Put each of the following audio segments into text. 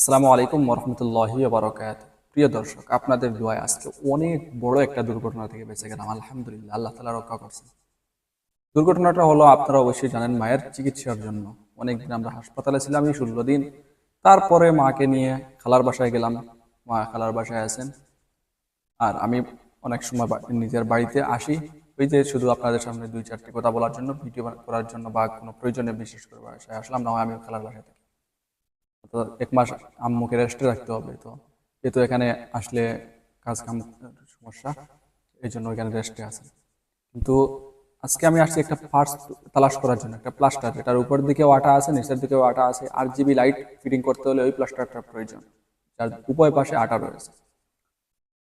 আসসালামু আলাইকুম রহমতুল্লাহি বারকাত প্রিয় দর্শক, আপনাদের দোয়ায় আজকে অনেক বড় একটা দুর্ঘটনা থেকে বেঁচে গেলাম, আলহামদুলিল্লাহ, আল্লাহ তালা রক্ষা করছেন। দুর্ঘটনাটা হলো, আপনারা অবশ্যই জানেন মায়ের চিকিৎসার জন্য। অনেকদিন আমরা হাসপাতালে ছিলাম, এই ষোলো দিন। তারপরে মাকে নিয়ে খালার বাসায় গেলাম। মা খালার বাসায় আছেন। আর আমি অনেক সময় নিজের বাড়িতে আসি। ওই যে শুধু আপনাদের সামনে দুই চারটি কথা বলার জন্য, ভিডিও করার জন্য বা কোনো প্রয়োজনে বিশেষ করে বাসায় আসলাম, না আমি খালার বাসায় থাকি। এক মাস আম্মুকে রেস্টে রাখতে হবে তো। যেহেতু এখানে আসলে কাজ কাম সমস্যা এই জন্য এখানে রেস্টে আছে কিন্তু আজকে আমি আসছি একটা পার্টস তালাশ করার জন্য, একটা প্লাস্টার যেটার উপর দিকেও আটা আছে, নিচের দিকেও আটা আছে। আর জিবি লাইট ফিটিং করতে হলে ওই প্লাস্টারটার প্রয়োজন, যার উভয় পাশে আটা রয়েছে।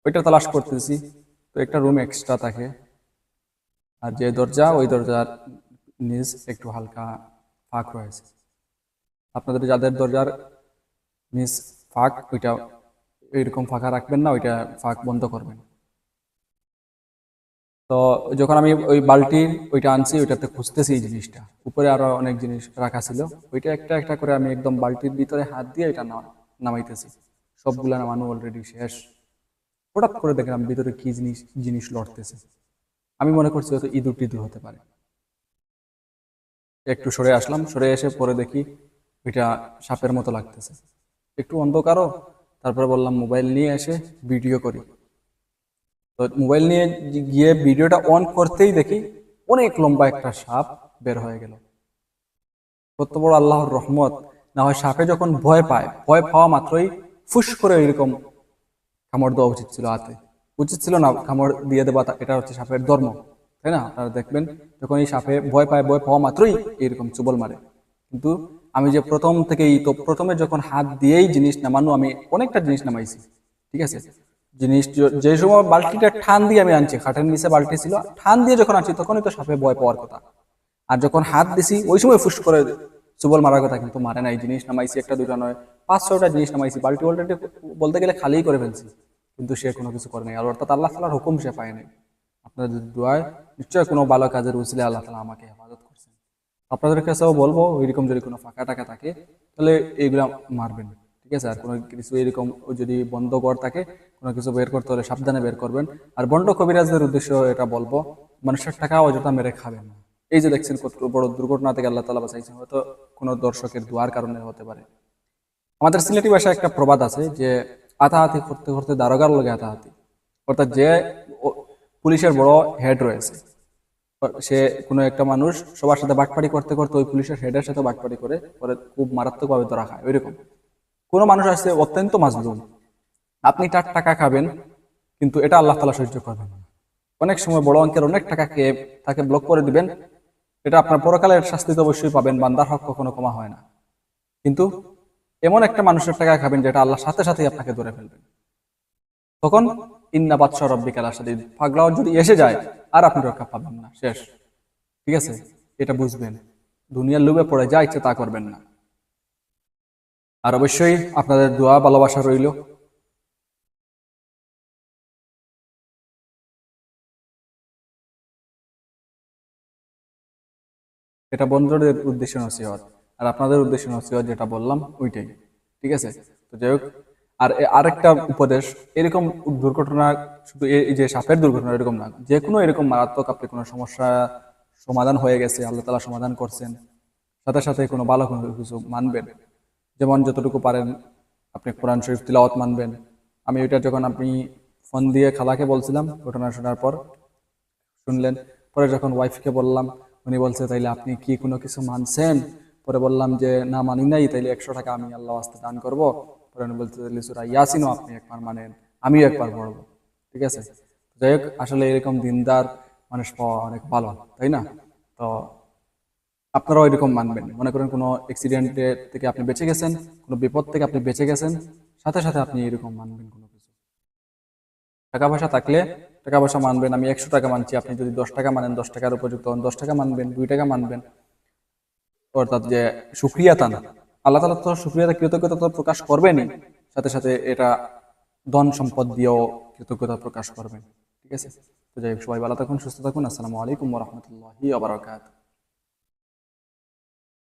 ওইটা তালাশ করতেছি, তো একটা রুম এক্সট্রা থাকে। আর যে দরজা, ওই দরজার নিচ একটু হালকা ফাঁক রয়েছে। আপনাদের যাদের দরজার নিচ ফাঁক, ওইটা এইরকম ফাঁকা রাখবেন না, ওইটা ফাঁক বন্ধ করবেন। তো যখন আমি ওই বালতির ওইটা আনছি, ওইটাতে খুঁজতেছি এই জিনিসটা। উপরে আরও অনেক জিনিস রাখা ছিল। ওইটা একটা একটা করে আমি একদম বালতির ভিতরে হাত দিয়ে এটা নামাইতেছি। সবগুলা নামানো অলরেডি শেষ। হঠাৎ করে দেখলাম ভিতরে কি জিনিস জিনিস লড়তেছে। আমি মনে করছি হয়তো ইঁদুর টিদুর হতে পারে। একটু সরে আসলাম, সরে এসে পরে দেখি ওইটা সাপের মতো লাগতেছে। একটু অন্ধকারও, তারপরে বললাম মোবাইল নিয়ে এসে ভিডিও করি। তো মোবাইল নিয়ে গিয়ে ভিডিওটা অন করতেই দেখি অনেক লম্বা একটা সাপ বের হয়ে গেল। কত বড় আল্লাহর রহমত, না হয় সাপে যখন ভয় পায়, ভয় পাওয়া মাত্রই ফুস করে এরকম কামড় দেওয়া উচিত ছিল হাতে। উচিত ছিল না কামড় দিয়ে দেওয়া এটা হচ্ছে সাপের ধর্ম, তাই না? আপনারা দেখবেন যখন এই সাপে ভয় পায়, ভয় পাওয়া মাত্রই এরকম চুবল মারে। কিন্তু আমি যে প্রথম থেকেই তো প্রথমে যখন হাত দিয়েই জিনিস নামানো, আমি অনেকটা জিনিস নামাইছি, ঠিক আছে? জিনিস যে সময় বালতিটা ঠান দিয়ে আমি আনছি, খাটের নিচে বালতি ছিল, ঠান দিয়ে যখন আনছি, তখনই তো সাপে ভয় পাওয়ার কথা। আর যখন হাত দিছি, ওই সময় ফুস করে চুবল মারার কথা, কিন্তু মারে নাই, জিনিস নামাইছি একটা দুটা নয়, পাঁচ, ছয়টা জিনিস নামাইছি, বালতি অলরেডি বলতে গেলে খালিই করে ফেলছি, কিন্তু সে কোনো কিছু করে নাই। আর অর্থাৎ আল্লাহ তালার হুকুম সে পায় নাই। আপনাদের দোয়ায় নিশ্চয় কোনো ভালো কাজের উচিলে আল্লাহ তালা আমাকে হেফাজত আপনাদের কাছেও বলব এরকম যদি কোনো ফাঁকা টাকা থাকে তাহলে এইগুলা মারবেন ঠিক আছে? আর কোনো কিছু এরকম যদি বন্ধ কর থাকে কোনো কিছু বের করতে হলে সাবধানে বের করবেন। আর বন্ড কবিরাজদের উদ্দেশ্য এটা বলব মানুষের টাকা অযথা মেরে খাবেন না। এই যে দেখছেন কত বড় দুর্ঘটনা থেকে আল্লাহ তালা বাঁচাইছেন হয়তো কোনো দর্শকের দোয়ার কারণে হতে পারে। আমাদের সিলেটি ভাষায় একটা প্রবাদ আছে যে আতাহাতি করতে করতে দারোগার লগে আতাহাতি। অর্থাৎ যে পুলিশের বড় হেড রয়েছে সে কোনো একটা মানুষ সবার সাথে বাটপাড়ি করতে করতে ওই পুলিশের হেডের সাথে বাটপাড়ি করে, পরে খুব মারাত্মকভাবে ধরা খায়, ওইরকম। কোনো মানুষ আসছে অত্যন্ত মাজলুম। আপনি তার টাকা খাবেন, কিন্তু এটা আল্লাহ তালা সহ্য করবেন অনেক সময় বড় অঙ্কের অনেক টাকা খেয়ে তাকে ব্লক করে দিবেন, এটা আপনার পরকালের শাস্তি তো অবশ্যই পাবেন, বান্দার হক কখনো কমা হয় না। কিন্তু এমন একটা মানুষের টাকা খাবেন যেটা আল্লাহর সাথে সাথেই আপনাকে ধরে ফেলবেন। তখন ইন্না বাদশাহ রব্বিকাল আসাদিদ পাগলাও যদি এসে যায় আর আপনি রক্ষা পাবেন না। শেষ। ঠিক আছে? এটা বুঝবেন। দুনিয়ার লোভে পড়ে যা ইচ্ছে তা করবেন না। আর অবশ্যই আপনাদের দোয়া, ভালোবাসা রইল। এটা বন্ধুদের উদ্দেশ্য নসিহত। আর আপনাদের উদ্দেশ্য নসিহত যেটা বললাম, ওইটাই। ঠিক আছে? তো যাই হোক আর আরেকটা উপদেশ, এরকম দুর্ঘটনা শুধু এই যে সাপের দুর্ঘটনা এরকম না, যে কোনো এরকম মারাত্মক আপনি কোনো সমস্যা সমাধান হয়ে গেছে, আল্লাহ তালা সমাধান করছেন, সাথে সাথে কোনো ভালো কোনো কিছু মানবেন। যেমন যতটুকু পারেন আপনি কোরআন শরীফ তিলাওয়াত মানবেন। আমি ওইটা যখন আপনি ফোন দিয়ে খালাকে বলছিলাম, ঘটনা শোনার পর, শুনলেন, পরে যখন ওয়াইফকে বললাম, উনি বলছে, তাইলে আপনি কি কোনো কিছু মানছেন? পরে বললাম যে, না মানি নাই, তাইলে একশো টাকা আমি আল্লাহ আস্তে দান করব। পরে বলতে সুরা ইয়াসিনও আপনি একবার মানেন, আমিও একবার পড়ব। ঠিক আছে? যাই হোক, আসলে এরকম দিনদার মানুষ পাওয়া অনেক ভালো, তাই না? তো আপনারাও এরকম মানবেন। মনে করেন কোনো অ্যাক্সিডেন্টে থেকে আপনি বেঁচে গেছেন, কোনো বিপদ থেকে আপনি বেঁচে গেছেন, সাথে সাথে আপনি এরকম মানবেন কোনো কিছু। টাকা পয়সা থাকলে টাকা পয়সা মানবেন, আমি একশো টাকা মানছি, আপনি যদি দশ টাকা মানেন, দশ টাকার উপযুক্ত হন, দশ টাকা মানবেন, দুই টাকা মানবেন। অর্থাৎ যে সুক্রিয়াতা না। আল্লাহ তালা তো সুক্রিয়াতা কৃতজ্ঞতা তো প্রকাশ করবেনই। সাথে সাথে এটা ধন সম্পদ দিয়েও কৃতজ্ঞতা প্রকাশ করবেন। ঠিক আছে? তো যাই হোক, সবাই ভালো থাকুন, সুস্থ থাকুন। আসসালামু আলাইকুম রহমতুল্লাহি আবরাকাত